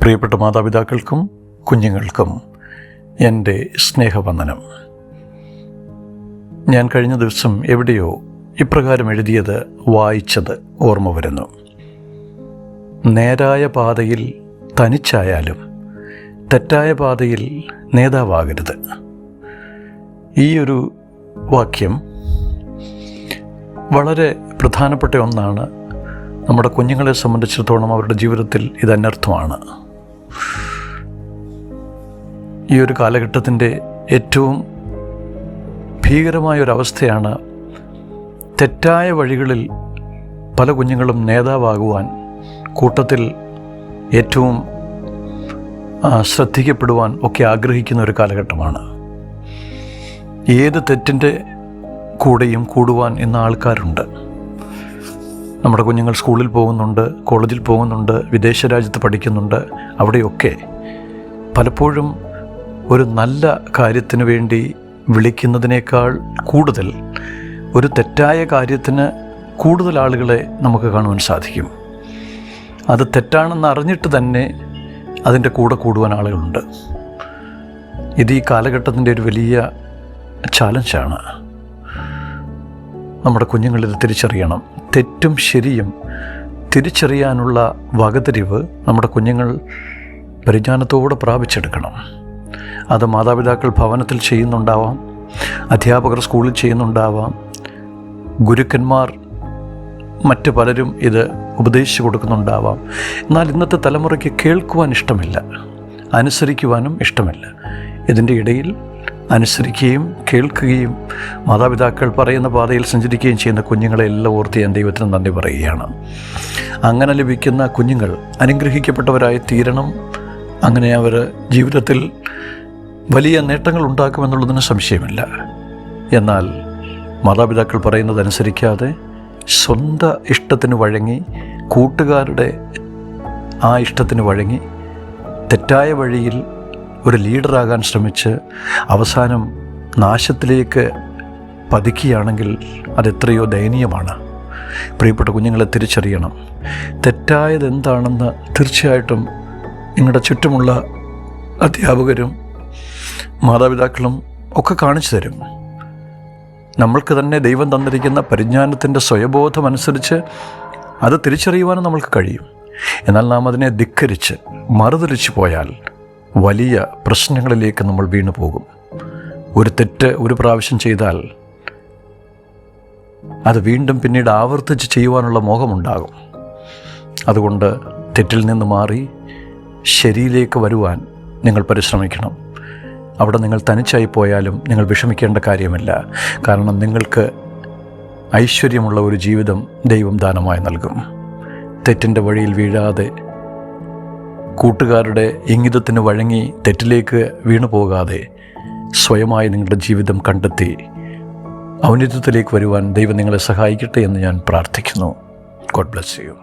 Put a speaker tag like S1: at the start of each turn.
S1: പ്രിയപ്പെട്ട മാതാപിതാക്കൾക്കും കുഞ്ഞുങ്ങൾക്കും എന്റെ സ്നേഹവന്ദനം. ഞാൻ കഴിഞ്ഞ ദിവസം എവിടെയോ ഇപ്രകാരം എഴുതിയത് വായിച്ചത് ഓർമ്മ വരുന്നു. നേരായ പാതയിൽ തനിച്ചായാലും തെറ്റായ പാതയിൽ നേതാവാകരുത്. ഈ ഒരു വാക്യം വളരെ പ്രധാനപ്പെട്ട ഒന്നാണ്. നമ്മുടെ കുഞ്ഞുങ്ങളെ സംബന്ധിച്ചിടത്തോളം അവരുടെ ജീവിതത്തിൽ ഇത് അനർത്ഥമാണ്. ഈ ഒരു കാലഘട്ടത്തിന്റെ ഏറ്റവും ഭീകരമായ ഒരവസ്ഥയാണ് തെറ്റായ വഴികളിൽ പല കുഞ്ഞുങ്ങളും നേതാവാകുവാൻ കൂട്ടത്തിൽ ഏറ്റവും ശ്രദ്ധിക്കപ്പെടുവാൻ ഒക്കെ ആഗ്രഹിക്കുന്ന ഒരു കാലഘട്ടമാണ്. ഏത് തെറ്റിന്റെ കൂടെയും കൂടുവാൻ എന്ന ആൾക്കാരുണ്ട്. നമ്മുടെ കുഞ്ഞുങ്ങൾ സ്കൂളിൽ പോകുന്നുണ്ട് കോളേജിൽ പോകുന്നുണ്ട് വിദേശ രാജ്യത്ത് പഠിക്കുന്നുണ്ട് അവിടെയൊക്കെ പലപ്പോഴും ഒരു നല്ല കാര്യത്തിന് വേണ്ടി വിളിക്കുന്നതിനേക്കാൾ കൂടുതൽ ഒരു തെറ്റായ കാര്യത്തിന് കൂടുതൽ ആളുകളെ നമുക്ക് കാണുവാൻ സാധിക്കും. അത് തെറ്റാണെന്ന് അറിഞ്ഞിട്ട് തന്നെ അതിന്റെ കൂടെ കൂടുവാൻ ആളുകളുണ്ട്. ഇത് ഈ കാലഘട്ടത്തിന്റെ ഒരു വലിയ ചാലഞ്ചാണ് നമ്മുടെ കുഞ്ഞുങ്ങളിത് തിരിച്ചറിയണം. തെറ്റും ശരിയും തിരിച്ചറിയാനുള്ള വകതിരിവ് നമ്മുടെ കുഞ്ഞുങ്ങൾ പരിജ്ഞാനത്തോടെ പ്രാപിച്ചെടുക്കണം. അത് മാതാപിതാക്കൾ ഭവനത്തിൽ ചെയ്യുന്നുണ്ടാവാം അധ്യാപകർ സ്കൂളിൽ ചെയ്യുന്നുണ്ടാവാം ഗുരുക്കന്മാർ മറ്റ് പലരും ഇത് ഉപദേശിച്ചു കൊടുക്കുന്നുണ്ടാവാം. എന്നാൽ ഇന്നത്തെ തലമുറയ്ക്ക് കേൾക്കുവാൻ ഇഷ്ടമില്ല അനുസരിക്കുവാനും ഇഷ്ടമില്ല. ഇതിന്റെ ഇടയിൽ അനുസരിക്കുകയും കേൾക്കുകയും മാതാപിതാക്കൾ പറയുന്ന പാതയിൽ സഞ്ചരിക്കുകയും ചെയ്യുന്ന കുഞ്ഞുങ്ങളെ എല്ലാം ഓർത്ത് ഞാൻ ദൈവത്തിന് നന്ദി പറയുകയാണ്. അങ്ങനെ ലഭിക്കുന്ന കുഞ്ഞുങ്ങൾ അനുഗ്രഹിക്കപ്പെട്ടവരായി തീരണം. അങ്ങനെ അവർ ജീവിതത്തിൽ വലിയ നേട്ടങ്ങൾ ഉണ്ടാക്കുമെന്നുള്ളതിന് സംശയമില്ല. എന്നാൽ മാതാപിതാക്കൾ പറയുന്നതനുസരിക്കാതെ സ്വന്തം ഇഷ്ടത്തിന് വഴങ്ങി കൂട്ടുകാരുടെ ആ ഇഷ്ടത്തിന് വഴങ്ങി തെറ്റായ വഴിയിൽ ഒരു ലീഡറാകാൻ ശ്രമിച്ച് അവസാനം നാശത്തിലേക്ക് പതിക്കുകയാണെങ്കിൽ അതെത്രയോ ദയനീയമാണ്. പ്രിയപ്പെട്ട കുഞ്ഞുങ്ങളെ തിരിച്ചറിയണം. തെറ്റായത് എന്താണെന്ന് തീർച്ചയായിട്ടും നിങ്ങളുടെ ചുറ്റുമുള്ള അധ്യാപകരും മാതാപിതാക്കളും ഒക്കെ കാണിച്ചു തരും. നമ്മൾക്ക് തന്നെ ദൈവം തന്നിരിക്കുന്ന പരിജ്ഞാനത്തിന്റെ സ്വയബോധമനുസരിച്ച് അത് തിരിച്ചറിയുവാനും നമ്മൾക്ക് കഴിയും. എന്നാൽ നാം അതിനെ ധിക്കരിച്ച് മറുതിരിച്ചു പോയാൽ വലിയ പ്രശ്നങ്ങളിലേക്ക് നമ്മൾ വീണു പോകും. ഒരു തെറ്റ് ഒരു പ്രാവശ്യം ചെയ്താൽ അത് വീണ്ടും പിന്നീട് ആവർത്തിച്ച് ചെയ്യുവാനുള്ള മോഹമുണ്ടാകും. അതുകൊണ്ട് തെറ്റിൽ നിന്ന് മാറി ശരിയിലേക്ക് വരുവാൻ നിങ്ങൾ പരിശ്രമിക്കണം. അവിടെ നിങ്ങൾ തനിച്ചായി പോയാലും നിങ്ങൾ വിഷമിക്കേണ്ട കാര്യമില്ല. കാരണം നിങ്ങൾക്ക് ഐശ്വര്യമുള്ള ഒരു ജീവിതം ദൈവം ദാനമായി നൽകും. തെറ്റിന്റെ വഴിയിൽ വീഴാതെ കൂട്ടുകാരുടെ ഇംഗിതത്തിന് വഴങ്ങി തെറ്റിലേക്ക് വീണു പോകാതെ സ്വയമായി നിങ്ങളുടെ ജീവിതം കണ്ടെത്തി ഔന്നിത്യത്തിലേക്ക് വരുവാൻ ദൈവം നിങ്ങളെ സഹായിക്കട്ടെ എന്ന് ഞാൻ പ്രാർത്ഥിക്കുന്നു. God bless you